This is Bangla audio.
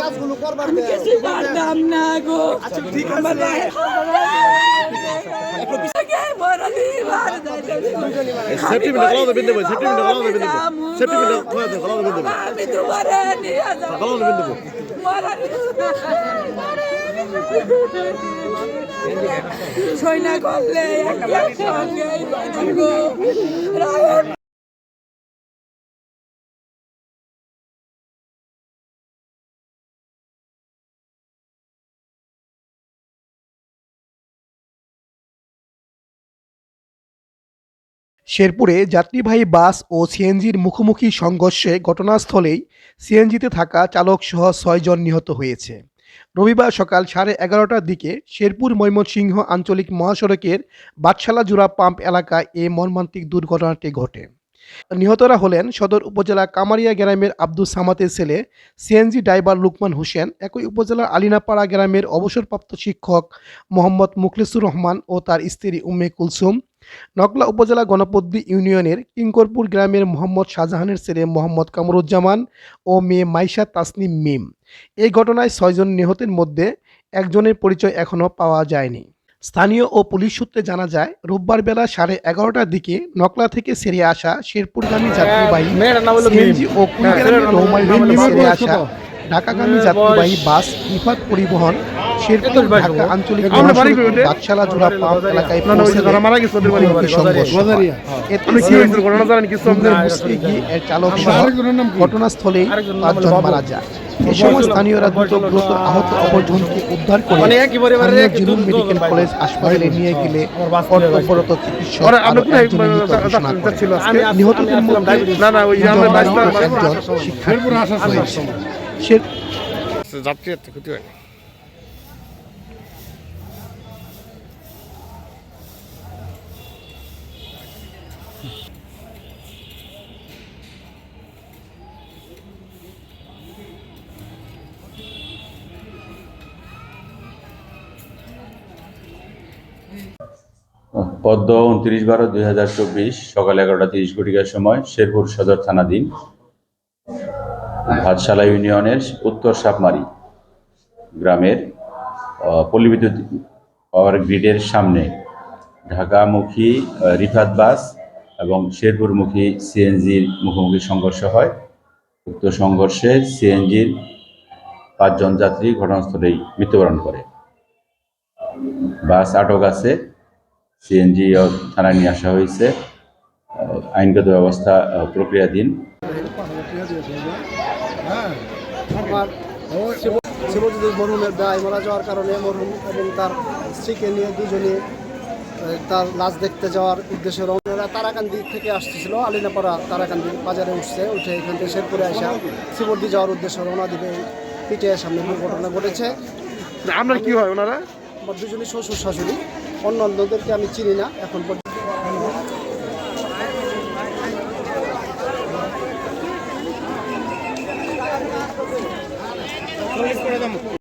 কাজগুলো করবার দেন কিছু পারতাম না গো। আচ্ছা ঠিক আছে। সেফটি মিনিট গলাতে বেঁধে দেবো সেফটি মিনিট গলাতে বেঁধে দেবো। সেফটি মিনিট গলাতে গলাতে দেবো। আমি তোমারে নিয়ে যাব। গলাতে বেঁধে দেবো। সৈনা করলে একসঙ্গে গো রায়ন শেরপুরে যাত্রীবাহী বাস ও সিএনজির মুখোমুখি সংঘর্ষে ঘটনাস্থলেই সিএনজিতে থাকা চালকসহ ছয়জন নিহত হয়েছে। রবিবার সকাল সাড়ে এগারোটার দিকে শেরপুর ময়মনসিংহ আঞ্চলিক মহাসড়কের বাদশালা জোড়া পাম্প এলাকায় এই মর্মান্তিক দুর্ঘটনাটি ঘটে। নিহতরা হলেন সদর উপজেলা কামারিয়া গ্রামের আব্দুল সামাতের ছেলে সিএনজি ড্রাইভার লুকমান হোসেন, একই উপজেলার আলিনাপাড়া গ্রামের অবসরপ্রাপ্ত শিক্ষক মোহাম্মদ মুখলিসুর রহমান ও তার স্ত্রী উম্মে কুলসুম। নকলা উপজেলা গণপদ্দি ইউনিয়নের কিঙ্করপুর গ্রামের মোহাম্মদ শাহজাহানের ছেলে মোহাম্মদ কামরুজ্জামান ও মেয়ে মাইশা তাসনিম মিম। এই ঘটনায় ছয়জন নিহতের মধ্যে একজনের পরিচয় এখনও পাওয়া যায়নি। স্থানীয় ও পুলিশ সূত্রে জানা যায় রোববার বেলা সাড়ে এগারোটার দিকে নকলা থেকে সেরে আসা শেরপুরগামী যাত্রীবাহী সিএনজি ও কুড়িগ্রামের রৌমারী থেকে সেরে আসা ঢাকাগামী যাত্রীবাহী বাস ইফাত পরিবহন শেরপুর ঢাকা আঞ্চলিক বাদশালা জোড়া পাম্প এলাকায় পৌঁছে হয়। গিয়ে এর চালক সহ ঘটনাস্থলেই পাঁচজন মারা যায়। এ সময় স্থানীয়রা দ্রুত গুরুতর আহত অপরজনকে উদ্ধার করে স্থানীয় জিনুম মেডিকেল কলেজ হাসপাতালে নিয়ে গেলে কর্তব্যরত চিকিৎসক। নিহতদের মধ্যে শিক্ষার্থী। রয়েছে। যাত্রী ক্ষতি হয় পদ্ম উনত্রিশ বারো দুই হাজার চব্বিশ সকাল এগারোটা তিরিশ ঘটিকার সময় শেরপুর সদর থানাধীন ভাতশালা ইউনিয়নের উত্তর সাপমারি গ্রামের আহ, পল্লী বিদ্যুৎ পাওয়ার গ্রিডের সামনে ঢাকামুখী রিফাত বাস এবং শেরপুরমুখী সিএনজির মুখোমুখি সংঘর্ষ হয়। উক্ত সংঘর্ষে সিএনজির পাঁচজন যাত্রী ঘটনাস্থলেই মৃত্যুবরণ করে। বাস আটক আছে সিএনজি থানায় নিয়ে আসা হয়েছে আইনগত ব্যবস্থা প্রক্রিয়াধীন। আমার শিবজিৎ মরহুমের দায় মারা যাওয়ার কারণে মরহুম এবং তার স্ত্রীকে নিয়ে দুজনে তার লাশ দেখতে যাওয়ার উদ্দেশ্যে রওনা তারাকান্দি থেকে আসতেছিল আলিনাপাড়া তারাকান্দি বাজারে উঠছে উঠে এখান থেকে শেরপুরে আসা শিবর্দি যাওয়ার উদ্দেশ্যে রওনা দিবে। পিঠে সামনে দুর্ঘটনা ঘটেছে। আপনার কি হয় ওনারা? আমার দুজনই শ্বশুর শাশুড়ি। অন্য অন্যদেরকে আমি চিনি না এখন